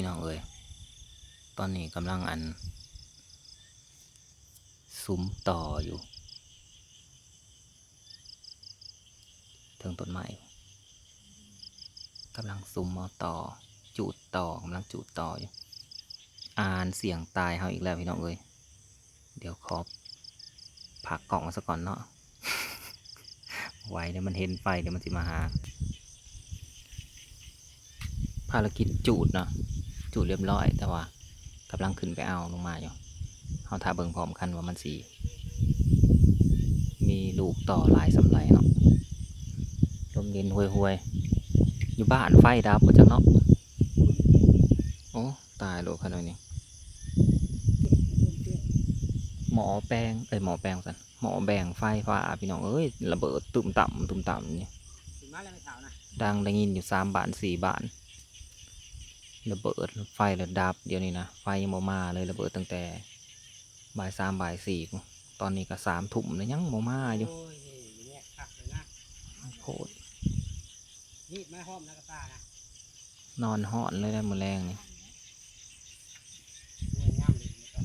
พี่น้องเอ้ยตอนนี้กำลังอัน ซุ้มต่ออยู่เทิงต้นไม้กำลังซุ้มเอาต่อ จูดต่อกำลังจูดต่ออยู่อ่านเสียงตายเฮาอีกแล้วพี่น้องเอ้ยเดี๋ยวขอผักกล่องมาสักก่อนเนาะไว้เดี๋ยวมันเห็นไฟเดี๋ยวมันสิมาหา ภารกิจจูดเนาะ จูดเรียบร้อย แต่ว่ากำลังขึ้นไปเอาลงมาอยู่เขาท่าเบิ่งพร้อมกันว่ามันสี มีลูกต่อหลายสำไรเนาะลมเย็นห่วยห่วยๆอยู่บ้านไฟดับหมดจังเนาะโอ้ตายโลกขนาดนี้หมอแปลงเอ้ยหมอแปลงสันหมอแบ่งไฟฟ้าพี่น้องเอ้ยระเบิดตุ่มต่ำตุ่มต่ำนี่ถึงมาแล้วไม่เท่านะดังได้ยินอยู่สามบานสี่บาน ระเบิดไฟระดับเดี๋ยวนี้นะ ไฟยังบ่มาเลยระเบิดตั้งแต่บ่ายสามบ่ายสี่ตอนนี้ก็สามทุ่มแล้วยังบ่มาอยู่โอ้ยนี่อย่างเงี้ยคักเลยนะโคตรนี่ไม่ห้อมนะกระตานะนอนหอนเลยได้มือแรงนี่เงี้ยง่ามเลยนี่ก็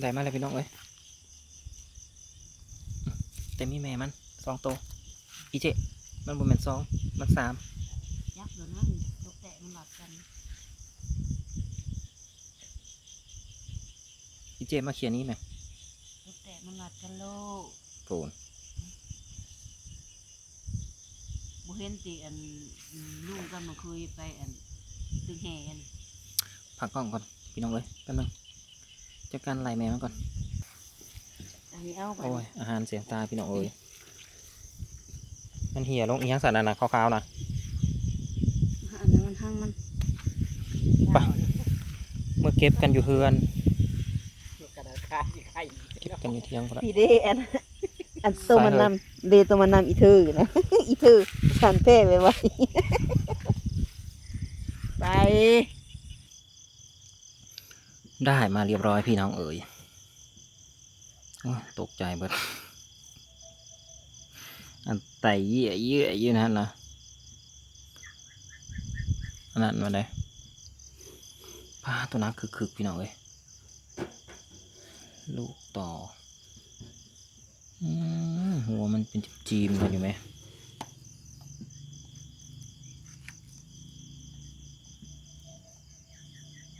ได้มาเลยพี่น้องเอ้ยอื้อแต่มีแม่มัน สองตัวอีเจมันบ่แม่นสองมันสามยักษ์เดี๋ยวนั้นตกแตะมันหลับกันอีเจมาเขียนนี้ไหมตกแตะมันหลับกันโลกโปูนบุเห็นติอันลุงกันมาคุยไปอันตึงแห่อันพักกล้องก่อนพี่น้องเอ้ยแป๊บนึงจัดการไล่แม่มันก่อนอันนี้เอาไปโอ้ยอาหารเสียงตาพี่น้องเอ้ย มันเหี่ยลงอีหยังสันนั่นนะขาวๆนะอันนั้นมันห้างมันไปเมื่อเก็บกันอยู่เฮือนกระดาษคาที่ไข่เก็บกันอยู่เที่ยงพอละ พี่เดอันอันตัวมันนำเดตัวมันนำอีทือนะ อีทือฉันเพ่ไปไว้ไปได้มาเรียบร้อยพี่น้องเอ๋ยโอ้ยตกใจเบิด อันไตเยี่ยเยี่อยืนนั่นะอันนั้นมาเลยพาตัวนักคือๆพี่น้องเอ้ยลูกต่ออืมหัวมันเป็นจีมกันอยู่ไหม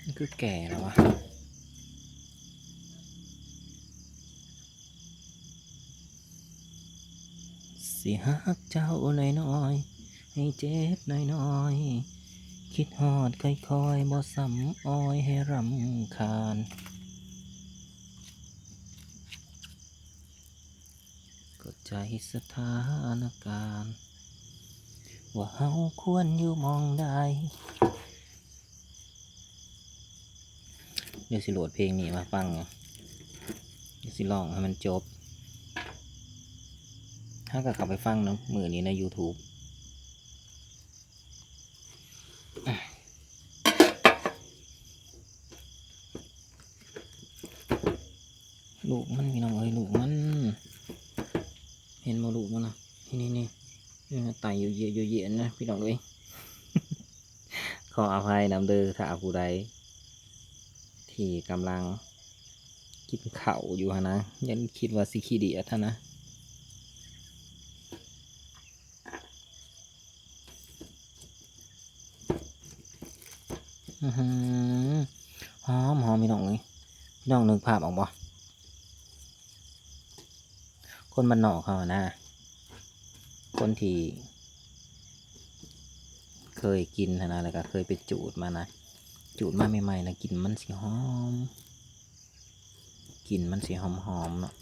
นี่คือแก่แล้ววะ สิหักเจ้าน้อยน้อยให้เจ็บน้อยน้อยคิดฮอดค่อยๆบ่ซ้ำอ้อยให้รำคาญก็ใจสถานการณ์ว่าเฮาควรอยู่มองใดเดี๋ยวสิโหลดเพลงนี้มาฟังเนาะเดี๋ยวสิลองให้มันจบ ถ้าก็เข้าไปฟังเนาะมือนี้ใน YouTube ลูกมันพี่น้องเอ้ยลูกมัน เห็นมาลูกมันนะนี่นี่นี่ไตอยู่เยอะอยู่เยอะนะพี่น้องเอ้ยขออภัยนำเด้อถ้าผู้ใดที่กำลังกินข้าอยู่ฮะนะ ยังคิดว่าสิขี้เดียดฮะนะ หอมหอมพี่น้องเลยพี่น้องนึกภาพออกบ่คนมันนอกเขานะ คนที่ เคยกินนะแล้วก็เคยไปจูดมานะ จูดมาใหม่ๆนะกลินมันสีหอมกลินมันสีหอมหอมๆเนาะ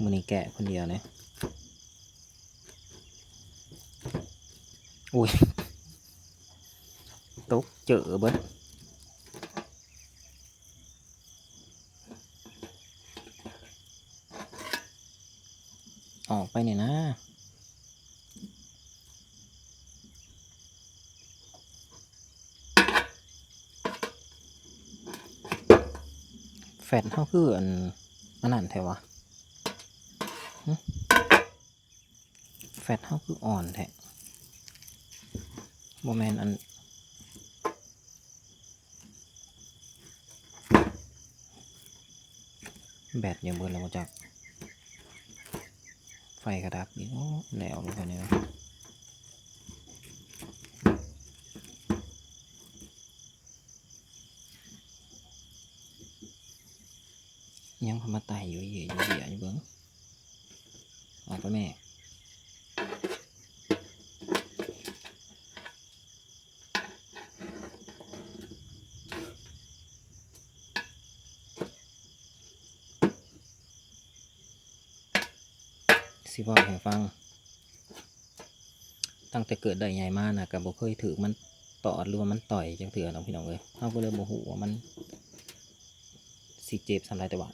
มือนี้แกะคนเดียวเนี่ยอุ้ย ตกเจอเบิดออกไปเนี่ยนะ แฟดเท่าคืออันอันนั้นแถวะแฟตเฮาคืออ่อนแท้โมแมนอัน แบตยังเบิดแล้วมาจาก ไฟกระดับอีกโอ้แล้วลงไปเนี่ยนะยังพมาไต่อยู่เหยอยู่เหยอยู่เบิ้งออกไปแม่ สิบอกให้ฟัง ตั้งแต่เกิดได้ใหญ่มากนะกับบ่เคยถือมันตอดหรือว่ามันต่อยจังเถื่อน้องพี่น้องเลยเขาก็เลยโมโหว่ามันสิเจ็บสำไรแต่ว่า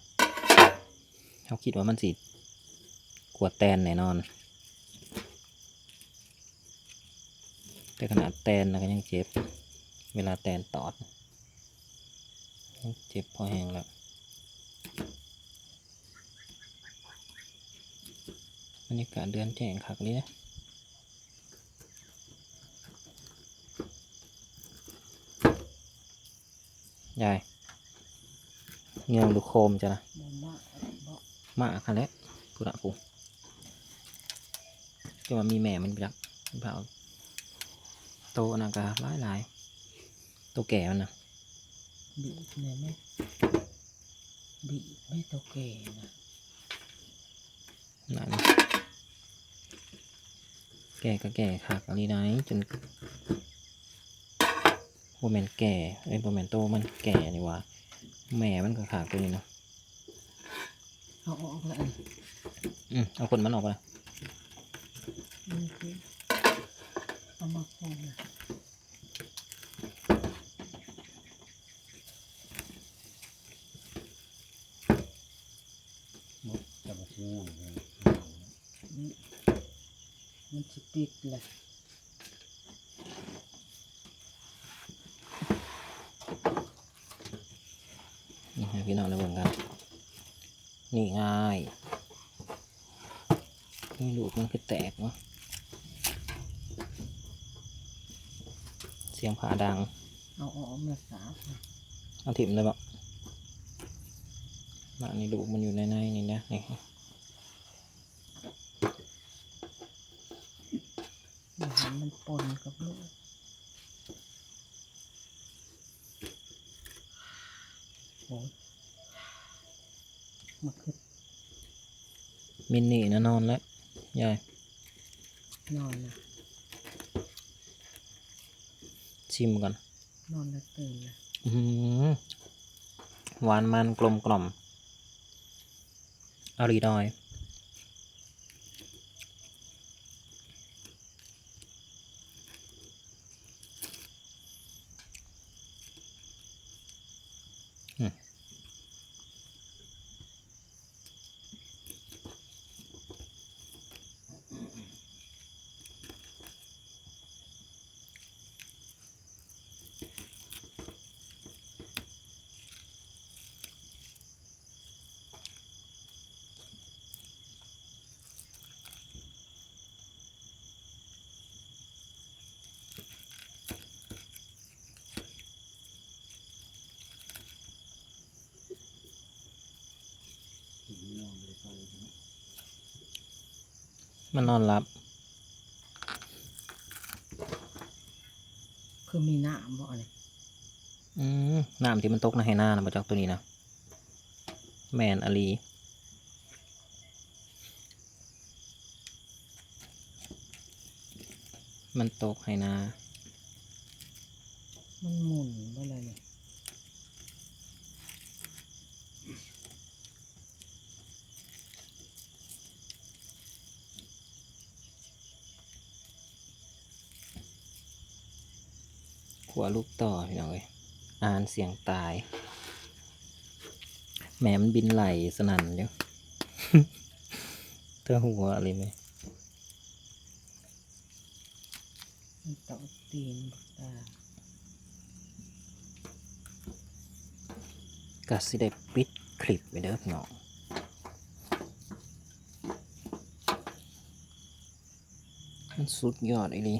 เขาคิดว่ามันสิกวดแตนแน่นอน แต่ขนาดแตนนะก็ยังเจ็บ เวลาแตนตอด เจ็บพอแห้งแล้ว รรยากาศเดือนแจ้งคักเลยนะยายเงืองดูโคมจ้ะนะบ่มากบ่มาคันแหล้วพูดอะกูจะว่ามีแม่มันจักเปล่าโตอันนนกาหลายหลายๆโตแก่มันนะบีบเนี่ยไหมบีบไม่ตกแก่นะนั่น แก่ก็แก่คักอะไรไหนจนโบแมนแก่ไอ้ยโบแมนโตมันแก่นี่หว่าแม่มันก็ขากตัวนี้เนาะเอาออกแล้วอันอืมเอาคนมันออกไปละนี่คือเอามาคงนะจะบอกง่วงเลยนี่ มันจะปิดเลยนี่ให้พี่น้องได้เบิ่งกัน นี่ง่าย นี่ลูกมันคือแตกเนาะเสียงผ่าดัง เอาออกมาสาบเอาถิ่มเลยบอกมานี่ลูกมันอยู่ในในนี่นะนี่ อย่าให้มัน ปนกับลูกโอ้ยมันคือมินนี่นะนอนแล้วยายนอนนะชิมก่อนนอนแล้วตื่นนะอื้อหือหวานมันกลมกล่อมอรีดอย มันนอนหลับ คือมีหน้าบ่เลยอืมน้ำที่มันตกในให้หน้านะมาจากตัวนี้นะ แมนอลีมันตกให้หนา มันหมุนบ่เลยเนี่ย ขัวลูกต่อพี่น้องเอ้ยอ่านเสียงตายแหมมันบินไหลสนั่นอยู่เธอหัวอะไรไหมเตาตีนบักตาก็สิได้ปิดคลิปไปเด้อพี่น้องมันสุดยอดอีลี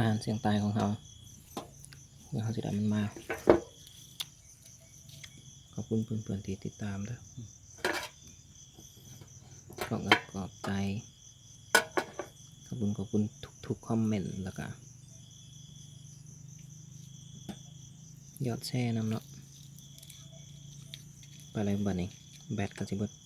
อาหารเสียงตายของเขาเมื่อเขาจะได้มันมาขอบคุณเพื่อนๆที่ติดตามด้วยก็ขอบใจ ขอบคุณขอบคุณทุกๆคอมเมนต์แล้วก็ยอดแชร์นำเนาะไปอะไรบ้านี้แบตก็สิเบิด